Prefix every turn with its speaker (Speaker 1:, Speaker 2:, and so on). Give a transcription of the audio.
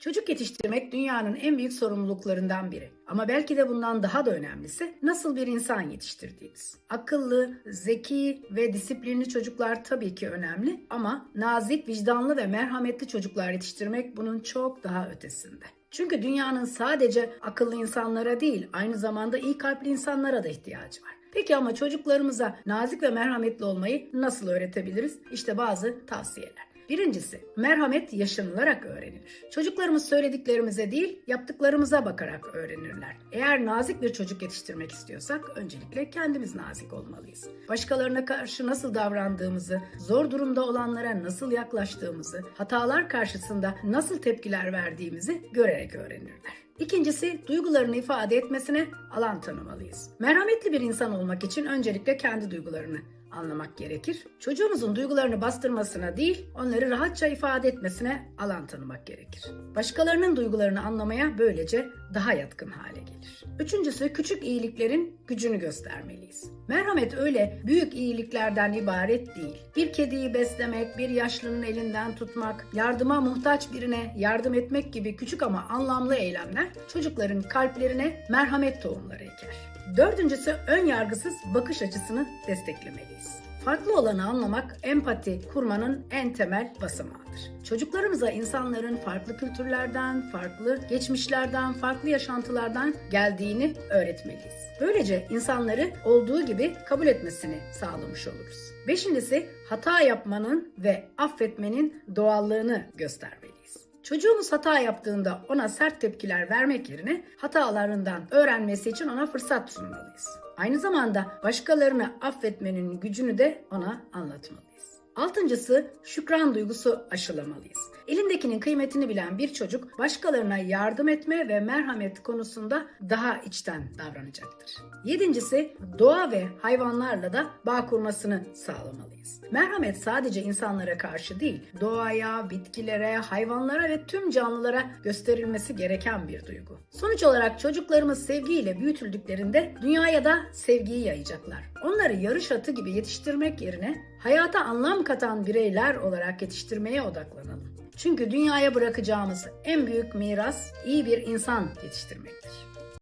Speaker 1: Çocuk yetiştirmek dünyanın en büyük sorumluluklarından biri. Ama belki de bundan daha da önemlisi nasıl bir insan yetiştirdiğimiz. Akıllı, zeki ve disiplinli çocuklar tabii ki önemli ama nazik, vicdanlı ve merhametli çocuklar yetiştirmek bunun çok daha ötesinde. Çünkü dünyanın sadece akıllı insanlara değil, aynı zamanda iyi kalpli insanlara da ihtiyacı var. Peki ama çocuklarımıza nazik ve merhametli olmayı nasıl öğretebiliriz? İşte bazı tavsiyeler. Birincisi, merhamet yaşanılarak öğrenilir. Çocuklarımız söylediklerimize değil, yaptıklarımıza bakarak öğrenirler. Eğer nazik bir çocuk yetiştirmek istiyorsak öncelikle kendimiz nazik olmalıyız. Başkalarına karşı nasıl davrandığımızı, zor durumda olanlara nasıl yaklaştığımızı, hatalar karşısında nasıl tepkiler verdiğimizi görerek öğrenirler. İkincisi duygularını ifade etmesine alan tanımalıyız. Merhametli bir insan olmak için öncelikle kendi duygularını anlamak gerekir. Çocuğumuzun duygularını bastırmasına değil, onları rahatça ifade etmesine alan tanımak gerekir. Başkalarının duygularını anlamaya böylece daha yatkın hale gelir. Üçüncüsü küçük iyiliklerin gücünü göstermeliyiz. Merhamet öyle büyük iyiliklerden ibaret değil. Bir kediyi beslemek, bir yaşlının elinden tutmak, yardıma muhtaç birine yardım etmek gibi küçük ama anlamlı eylemler çocukların kalplerine merhamet tohumları eker. Dördüncüsü ön yargısız bakış açısını desteklemeliyiz. Farklı olanı anlamak, empati kurmanın en temel basamağıdır. Çocuklarımıza insanların farklı kültürlerden, farklı geçmişlerden, farklı yaşantılardan geldiğini öğretmeliyiz. Böylece insanları olduğu gibi kabul etmesini sağlamış oluruz. Beşincisi hata yapmanın ve affetmenin doğallığını göstermeliyiz. Çocuğumuz hata yaptığında ona sert tepkiler vermek yerine hatalarından öğrenmesi için ona fırsat sunmalıyız. Aynı zamanda başkalarını affetmenin gücünü de ona anlatmalıyız. Altıncısı şükran duygusu aşılamalıyız. Elindekinin kıymetini bilen bir çocuk başkalarına yardım etme ve merhamet konusunda daha içten davranacaktır. Yedincisi doğa ve hayvanlarla da bağ kurmasını sağlamalıyız. Merhamet sadece insanlara karşı değil, doğaya, bitkilere, hayvanlara ve tüm canlılara gösterilmesi gereken bir duygu. Sonuç olarak çocuklarımız sevgiyle büyütüldüklerinde dünyaya da sevgiyi yayacaklar. Onları yarış atı gibi yetiştirmek yerine hayata anlam katan bireyler olarak yetiştirmeye odaklanalım. Çünkü dünyaya bırakacağımız en büyük miras iyi bir insan yetiştirmektir.